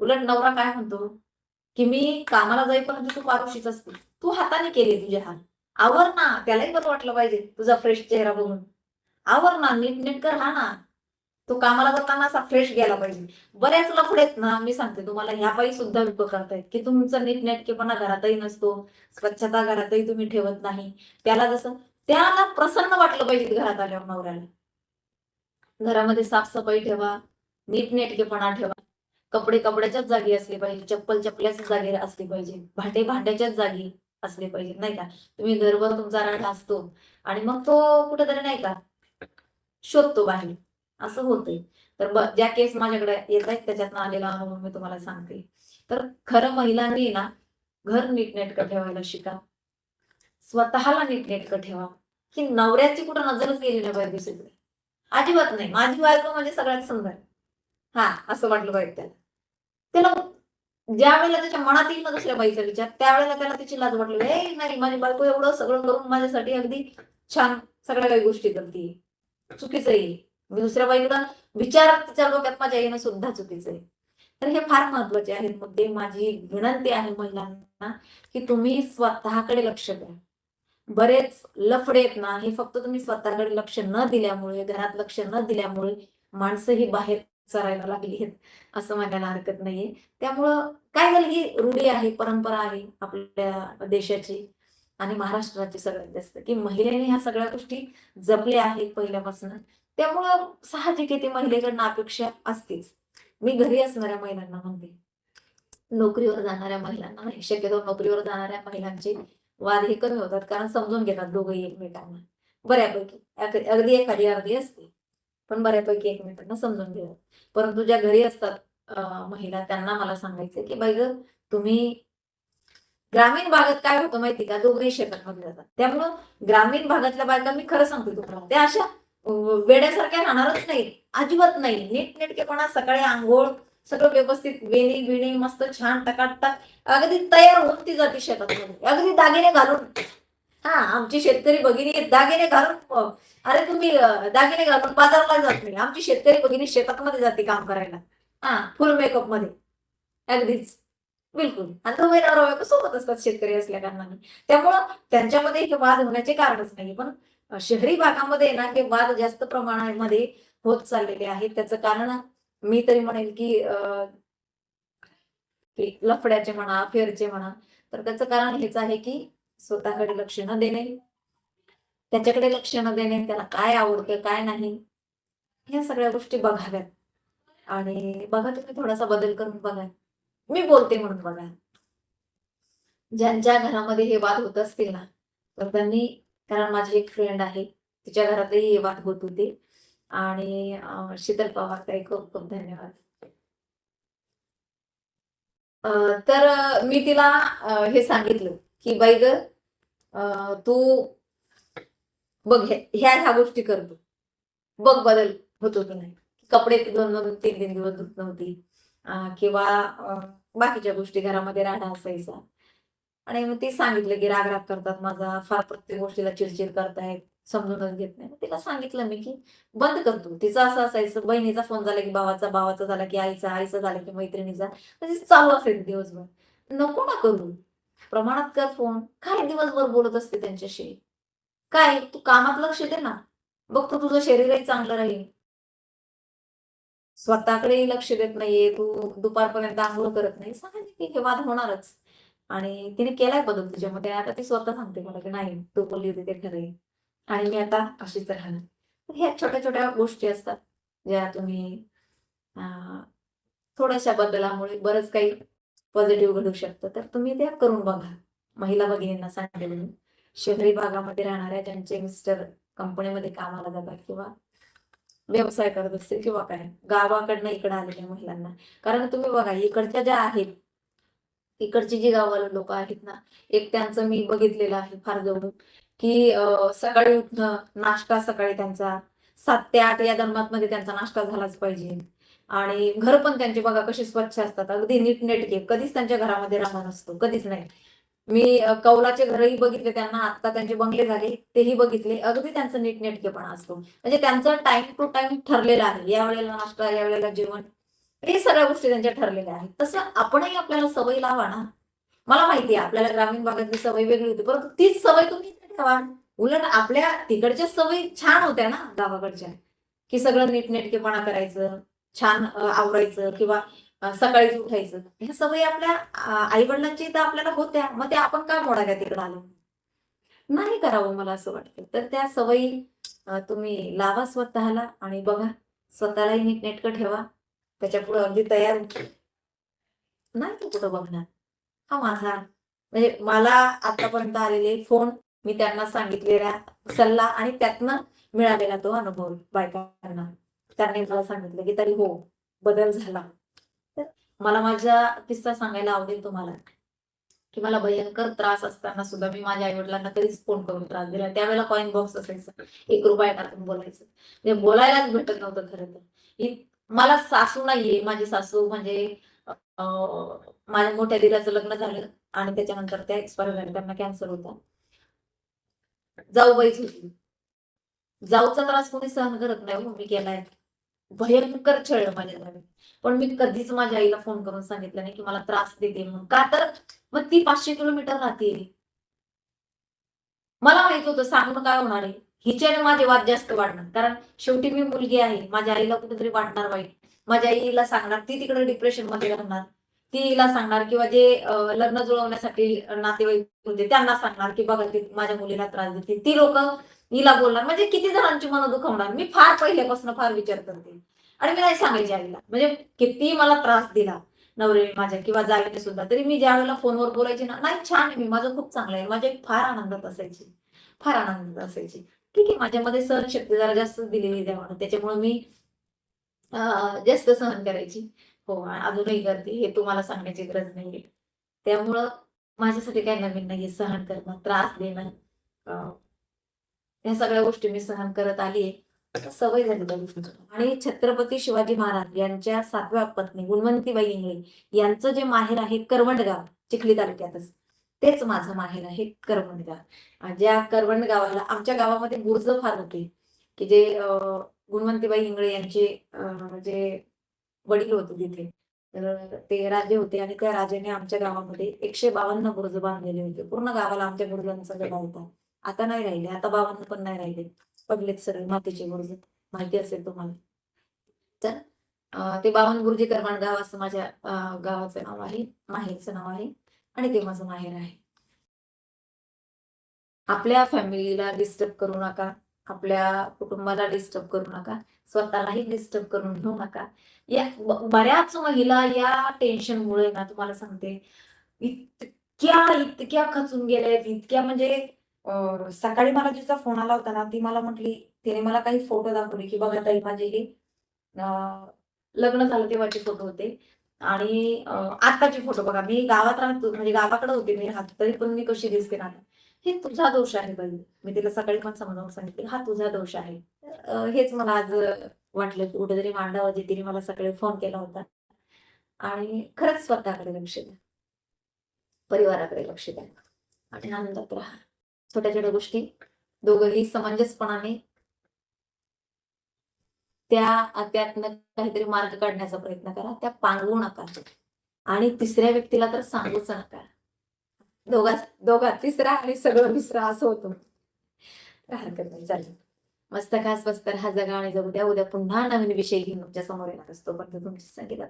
उलट नवरा काय म्हणतो? की मी कामाला जाईपर्यंत तू पारुशीच असते. तू हाताने केली तुझे हात. आवर ना त्यालाही बरं वाटलं पाहिजे तुझा फ्रेश चेहरा बघून. आवर ना नीट नीट राहा ना. तो कामाला जाताना असा फ्रेश गेला पाहिजे. बऱ्याच लफडेत ना मी सांगते तुम्हाला ह्या पायी सुद्धा उपकारतायत करतायत. की तुमचा नीटनेटकेपणा घरातही नसतो स्वच्छता घरातही तुम्ही ठेवत नाही. त्याला जसं त्याला प्रसन्न वाटलं पाहिजे घरात आल्यावर नवऱ्याला. घरामध्ये साफसफाई ठेवा नीटनेटकेपणा ठेवा. कपडे कपड्याच्याच जागी असले पाहिजे चप्पल चपल्याच जागी असली पाहिजे भांडे भांड्याच्याच जागी असले पाहिजे नाही का? तुम्ही घरभर तुमचा राडा असतो आणि मग तो कुठेतरी नाही का शोधतो बाहेर. असं होतंय. तर ज्या केस माझ्याकडे येत आहेत त्याच्यातनं आलेला अनुभव मी तुम्हाला सांगते. तर खरं महिलांनी ना घर नीटनेटकं ठेवायला शिका. स्वतःला नीटनेटकं ठेवा. की नवऱ्याची कुठं नजरच गेली नाही पाहिजे दुसरीकडे. अजिबात नाही. माझी बायको म्हणजे सगळ्यात सुंदर. हा असं वाटलं पाहिजे त्याला. त्याला ज्या वेळेला त्याच्या मनात येईल ना दुसऱ्या बाईचा विचार त्यावेळेला त्याला तिची लाज वाटली हे नाही माझी बायको एवढं सगळं करून माझ्यासाठी अगदी छान सगळ्या काही गोष्टी करते. चुकीचं आहे. मी दुसऱ्या बाईकडं विचार तिच्या डोक्यात माझ्या येणं सुद्धा चुकीचं आहे. तर हे फार महत्त्वाचे आहेत मुद्दे. माझी विनंती आहे महिलांना की तुम्ही स्वतःकडे लक्ष द्या. बरेच लफडे आहेत ना हे फक्त तुम्ही स्वतःकडे लक्ष न दिल्यामुळे घरात लक्ष न दिल्यामुळे माणसं ही बाहेर चरायला लागली असं म्हणायला हरकत नाहीये. त्यामुळं काय झालं ही रूढी आहे परंपरा आहे आपल्या देशाची आणि महाराष्ट्राची सगळ्यात जास्त की महिलेने ह्या सगळ्या गोष्टी जपल्या आहेत पहिल्यापासून. त्यामुळं साहजिक आहे ती महिलेकडनं अपेक्षा असतेच. मी घरी असणाऱ्या महिलांना म्हणते नोकरीवर जाणाऱ्या महिलांना नाही शक्यतो नोकरीवर जाणाऱ्या महिलांचे वाद हे कमी होतात कारण समजून घेतात दोघंही एकमेकांना. बऱ्यापैकी अगदी एखादी अर्धी असते. पण बऱ्यापैकी एकमेकांना समजून घेऊ परंतु ज्या घरी असतात महिला त्यांना मला सांगायचं की बाई ग तुम्ही ग्रामीण भागात काय होतं माहिती का? दोघे शेतांमध्ये जातात त्यामुळं ग्रामीण भागातल्या बायका मी खरं सांगते तुम्हाला त्या अशा वेड्यासारख्या राहणारच नाही अजिबात नाही. नीटनेटकेपणा सकाळी आंघोळ सगळं व्यवस्थित वेणी बिणी मस्त छान टकाटक अगदी तयार होऊन ती जाते शेतामध्ये. अगदी दागिने घालून हा आमची शेतकरी भगिनी दागिने घालून अरे तुम्ही दागिने घालून बाजारला जात नाही. आमची शेतकरी भगिनी शेतामध्ये जाते काम करायला. हा. फुल मेकअपमध्ये अगदीच. बिलकुल. आणि तो सोबत असतात शेतकरी असल्या कारणाने? त्यामुळं त्यांच्यामध्ये हे वाद होण्याचे कारणच नाही. पण शहरी भागामध्ये ना हे वाद जास्त प्रमाणामध्ये होत चाललेले आहेत. त्याचं कारण मी तरी म्हणेल की लफड्याचे म्हणा अफेअरचे म्हणा तर त्याचं कारण हेच आहे की स्वतःकडे लक्ष न देणे. त्याच्याकडे लक्ष न देणे त्याला काय आवडतं काय नाही ह्या सगळ्या गोष्टी बघाव्यात. आणि बघा तुम्ही थोडासा बदल करून बघा. मी बोलते म्हणून बघा. ज्यांच्या घरामध्ये हे वाद होत असतील ना तर त्यांनी कारण माझी एक फ्रेंड आहे तिच्या घरातही हे वाद होत होते. आणि शीतल पवार ताई खूप खूप धन्यवाद. तर मी तिला हे सांगितलं की बाई ग तू बघ ह्या ह्या गोष्टी करतो बघ बदल होतो की नाही. कपडे दोन दोन तीन तीन दिवस धुत नव्हती. किंवा बाकीच्या गोष्टी घरामध्ये राहणं असायचा. आणि मग ती सांगितलं की राग राग करतात माझा फार प्रत्येक गोष्टीला चिडचिड करतायत समजूनच घेत नाही. तिला सांगितलं मी की बंद करतो तिचं असं असायचं बहिणीचा फोन झाला की भावाचा भावाचा झाला की आईचा आईचा झाला की मैत्रिणीचा. तर चालू असेल दिवसभर. नको ना करू. प्रमाणात कर फोन काय दिवसभर बोलत असते त्यांच्याशी? काय? तू कामात लक्ष दे ना. बघ तू तुझं शरीरही चांगलं राहील. स्वतःकडेही लक्ष देत नाहीये. तू दुपारपर्यंत आंघोळ करत नाही सांगायचं की हे वाद होणारच. आणि तिने केलाय बदल तुझ्यामध्ये आता ती स्वतः सांगते मला की नाही तू बोलली होती ते खरंय. आणि मी आता अशीच राहणार. ह्या छोट्या छोट्या गोष्टी असतात ज्या तुम्ही थोड्याशा बदलामुळे बरंच काही पॉझिटिव्ह घडू शकतं. तर तुम्ही त्या करून बघा. महिला भगिनींना सांगते म्हणून. शहरी भागामध्ये राहणाऱ्या ज्यांचे मिस्टर कंपनीमध्ये कामाला जातात किंवा व्यवसाय करत असतील किंवा काय गावाकडनं इकडे आलेल्या महिलांना. कारण तुम्ही बघा इकडच्या ज्या आहेत इकडची जी गावाला लोक आहेत ना एक त्यांचं मी बघितलेलं आहे फार जवळून की सकाळी उठणं नाश्ता सकाळी त्यांचा सात ते आठ या दरम्यान त्यांचा नाश्ता झालाच पाहिजे. आणि घर पण त्यांचे बघा कसे स्वच्छ असतात. अगदी नीटनेटके. कधीच त्यांच्या घरामध्ये राहणार नसतो. कधीच नाही. मी कौलाचे घरही बघितले त्यांना. आता त्यांचे बंगले झाले तेही बघितले. अगदी त्यांचं नीटनेटकेपणा असतो. म्हणजे त्यांचं टाइम टू टाइम ठरलेला आहे. या वेळेला नाश्ता या वेळेला जेवण. हे सगळ्या गोष्टी त्यांच्या ठरलेल्या आहेत. तसं आपणही आपल्याला सवय लावा ना. मला माहिती आहे आपल्याला ग्रामीण भागातली सवय वेगळी होती. परंतु तीच सवय तुम्ही ठेवा. उलट आपल्या तिकडच्या सवयी छान होत्या ना गावाकडच्या. की सगळं नीटनेटकेपणा करायचं. छान आवरायचं किंवा सकाळी सकाळीच उठायचं. ह्या सवयी आपल्या आई वडिलांची इथं आपल्याला होत्या. मग ते आपण काय मोडायला तिकडे आलो? नाही करावं मला असं वाटतं. तर त्या सवयी तुम्ही लावा स्वतःला आणि बघा. स्वतःलाही नीटनेटकं ठेवा. त्याच्या पुढे अगदी तयार नाही तू कुठं बघणार? हा माझा म्हणजे मला आतापर्यंत आलेले फोन मी त्यांना सांगितलेला सल्ला आणि त्यातनं मिळालेला तो अनुभव बायकांना. त्यांनी मला सांगितलं की तरी हो बदल झाला. तर मला माझा किस्सा सांगायला आवडेल तुम्हाला. की मला भयंकर त्रास असताना सुद्धा मी माझ्या आई वडिलांना कधीच फोन करून त्रास दिला त्यावेळेला कॉईन बॉक्स असायचा. एक रुपया टाकून बोलायचं. म्हणजे बोलायलाच भेटत नव्हतं खरं तर. मला सासू नाहीये. माझी सासू म्हणजे माझ्या मोठ्या दिराचं लग्न झालं आणि त्याच्यानंतर त्या एक्सपायर झाल्या. त्यांना कॅन्सर होता. जाऊबाईच होती. जाऊचा त्रास कोणी सहन करत नाही हो, मी केलाय. भयंकर छळ माझ्या पण मी कधीच माझ्या आईला फोन करून सांगितलं नाही की मला त्रास देते म्हणून. का तर मग ती पाचशे किलोमीटर राहते. मला माहीत होतं सांगणं काय होणार आहे. हिच्याने माझे वाद जास्त वाढणार. कारण शेवटी मी मुलगी आहे. माझ्या आईला कुठेतरी वाटणार वाईट. माझ्या आईला सांगणार ती तिकडे डिप्रेशनमध्ये राहणार. ती सांगणार किंवा जे लग्न जुळवण्यासाठी नातेवाईक होते त्यांना सांगणार की बघा ती माझ्या मुलीला त्रास देते. ती लोक हिला बोलणार. म्हणजे किती जणांची मनं दुखवणार? मी फार पहिल्यापासून फार विचार करते. आणि मी नाही सांगायची आईला. म्हणजे किती मला त्रास दिला नवरे माझ्या किंवा जागेने सुद्धा तरी मी ज्या वेळेला फोनवर बोलायची ना नाही छान आहे मी माझं खूप चांगलं आहे. माझ्या फार आनंदात असायची. फार आनंदात असायची. ठीक आहे माझ्यामध्ये सहनशक्ती जरा जास्त दिलेली देवानं. त्याच्यामुळे मी जास्त सहन करायची. हो अजूनही करते. हे तुम्हाला सांगण्याची गरज नाहीये. त्यामुळं माझ्यासाठी काही नवीन नाहीये. सहन करणं त्रास देणं ह्या सगळ्या गोष्टी मी सहन करत आलीये सवय झाली त्या गोष्टी आणि छत्रपती शिवाजी महाराज यांच्या सातव्या पत्नी गुणवंतीबाई इंगळे यांचं जे माहेर आहे करवंडगाव चिखली तालुक्यातच तेच माझं माहेर आहे करवंडगाव. ज्या करवंड गावाला आमच्या गावामध्ये गुर्ज फार होते की जे गुणवंतीबाई इंगळे यांचे जे वडील होते तिथे तर ते राजे होते आणि त्या राजाने आमच्या गावामध्ये एकशे बावन्न बुरुज बांधलेले होते. पूर्ण गावाला आमच्या बुरुजांचा गडा होता. आता नाही राहिले आता बाबांना पण नाही राहिले. पडलेत सगळे मातेचे गुरुजी माहिती असेल तुम्हाला. तर ते बावन गुरुजी करमाण गाव असं माझ्या गावाचं नाव आहे माहेरचं नाव आहे आणि ते माझं माहेर आहे. आपल्या फॅमिलीला डिस्टर्ब करू नका आपल्या कुटुंबाला डिस्टर्ब करू नका स्वतःलाही डिस्टर्ब करून घेऊ नका. या बऱ्याच महिला या टेन्शनमुळे ना तुम्हाला सांगते इतक्या इतक्या खचून गेल्यात इतक्या म्हणजे सकाळी मला जिचा फोन आला होता ना ती मला म्हटली तिने मला काही फोटो दाखवले की बघा ताई माझे हे लग्न झालं तेव्हाचे फोटो होते. आणि आत्ताचे फोटो बघा मी गावात राहतो म्हणजे गावाकडे होते मी राहतो तरी पण मी कशी दिसते ना हे तुझा दोष आहे बाई. मी तिला सकाळी पण समजावून सांगितले हा तुझा दोष आहे. हेच मला आज वाटलं की कुठेतरी मांडावं जे तिने मला सकाळी फोन केला होता. आणि खरंच स्वतःकडे लक्ष द्या. परिवाराकडे लक्ष द्या. आणि आनंदात राहा. छोट्या छोट्या गोष्टी. दोघंही समंजसपणाने त्या त्यातनं काहीतरी मार्ग काढण्याचा प्रयत्न करा. त्या पांगवू नका. आणि तिसऱ्या व्यक्तीला तर सांगूच नका. दोघा दोघा तिसरा आणि सगळं मिसरा असं होतो. हरकत नाही? चालेल. मस्त खास बस्तर हा जगा आणि जगू द्या. उद्या पुन्हा नवीन विषय घेऊन तुमच्यासमोर येणार असतो. पण तुमची संगीता